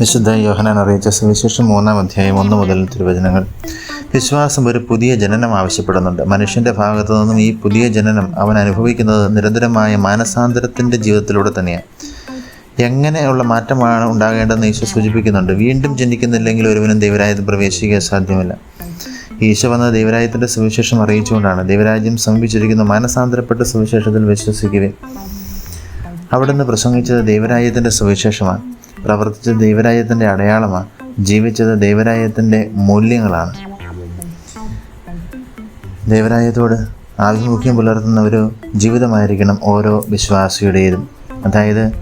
വിശുദ്ധ യോഹനാൻ അറിയിച്ച സുവിശേഷം മൂന്നാം അധ്യായം ഒന്ന് മുതൽ തിരുവചനങ്ങൾ. വിശ്വാസം ഒരു പുതിയ ജനനം ആവശ്യപ്പെടുന്നുണ്ട്. മനുഷ്യന്റെ ഭാഗത്തു നിന്നും ഈ പുതിയ ജനനം അവൻ അനുഭവിക്കുന്നത് നിരന്തരമായ മാനസാന്തരത്തിന്റെ ജീവിതത്തിലൂടെ തന്നെയാണ്. എങ്ങനെയുള്ള മാറ്റമാണ് ഉണ്ടാകേണ്ടതെന്ന് ഈശോ സൂചിപ്പിക്കുന്നുണ്ട്. വീണ്ടും ജനിക്കുന്നില്ലെങ്കിൽ ഒരുവനും ദൈവരാജ്യത്തിൽ പ്രവേശിക്കാൻ സാധ്യമല്ല. ഈശോ വന്ന ദൈവരാജ്യത്തിന്റെ സുവിശേഷം അറിയിച്ചുകൊണ്ടാണ് ദൈവരാജ്യം സമീപിച്ചിരിക്കുന്ന മാനസാന്തരപ്പെട്ട സുവിശേഷത്തിൽ വിശ്വസിക്കുകയും അവിടുന്ന് പ്രസംഗിച്ചത് ദൈവരാജ്യത്തിന്റെ സുവിശേഷമാണ്. പ്രവർത്തിച്ചത് ദൈവരാജ്യത്തിന്റെ അടയാളമാണ്. ജീവിച്ചത് ദൈവരാജ്യത്തിന്റെ മൂല്യങ്ങളാണ്. ദൈവരാജ്യത്തോട് ആഭിമുഖ്യം പുലർത്തുന്ന ഒരു ജീവിതമായിരിക്കണം ഓരോ വിശ്വാസിയുടേതും. അതായത്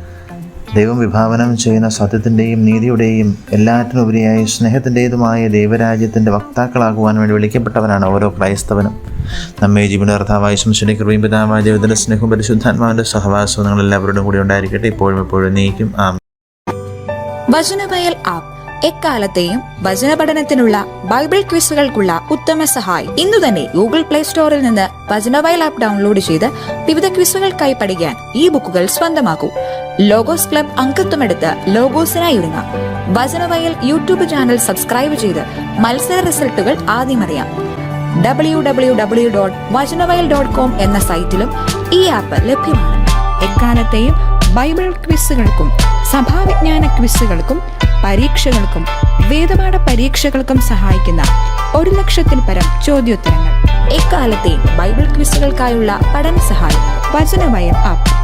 ദൈവം വിഭാവനം ചെയ്യുന്ന സത്യത്തിന്റെയും നീതിയുടെയും എല്ലാറ്റിനുപരിയായി സ്നേഹത്തിന്റേതുമായ ദൈവരാജ്യത്തിന്റെ വക്താക്കളാകുവാൻ വേണ്ടി വിളിക്കപ്പെട്ടവനാണ് ഓരോ ക്രൈസ്തവനും. നമ്മെ ജീവന കർത്താവായ ശംശനെ കൃപയും പിതാവായ ദൈവത്തിന്റെ സ്നേഹവും പരിശുദ്ധാത്മാവിന്റെ സഹവാസവും നിങ്ങൾ എല്ലാവരോടും കൂടി ഉണ്ടായിരിക്കട്ടെ. ഇപ്പോഴും എപ്പോഴും നീക്കും ആ വചനവയൽ ആപ്പ്. എക്കാലത്തെയും വചന പഠനത്തിനുള്ള ബൈബിൾ ക്വിസുകൾക്കുള്ള ഉത്തമ സഹായി. ഇന്നു തന്നെ ഗൂഗിൾ പ്ലേ സ്റ്റോറിൽ നിന്ന് വചനവയൽ ആപ്പ് ഡൗൺലോഡ് ചെയ്ത് വിവിധ ക്വിസുകൾക്കായി പഠിക്കാൻ ഈ ബുക്കുകൾ സ്വന്തമാക്കൂ. ലോഗോസ് ക്ലബ് അംഗത്വമെടുത്ത് ലോഗോസിനായി ഒരുങ്ങാം. വചനവയൽ യൂട്യൂബ് ചാനൽ സബ്സ്ക്രൈബ് ചെയ്ത് മത്സര റിസൾട്ടുകൾ ആദ്യം അറിയാം. W W W dot Vachanavayal dot com എന്ന സൈറ്റിലും ഈ ആപ്പ് ലഭ്യമാണ്. എക്കാലത്തെയും ബൈബിൾ ക്വിസുകൾക്കും സഭാവിജ്ഞാന ക്വിസുകൾക്കും പരീക്ഷകൾക്കും വേദപാഠ പരീക്ഷകൾക്കും സഹായിക്കുന്ന ഒരു ലക്ഷത്തിൽ പരം ചോദ്യോത്തരങ്ങൾ. എക്കാലത്തെയും ബൈബിൾ ക്വിസുകൾക്കായുള്ള പഠന സഹായം വചനവയൽ ആപ്പ്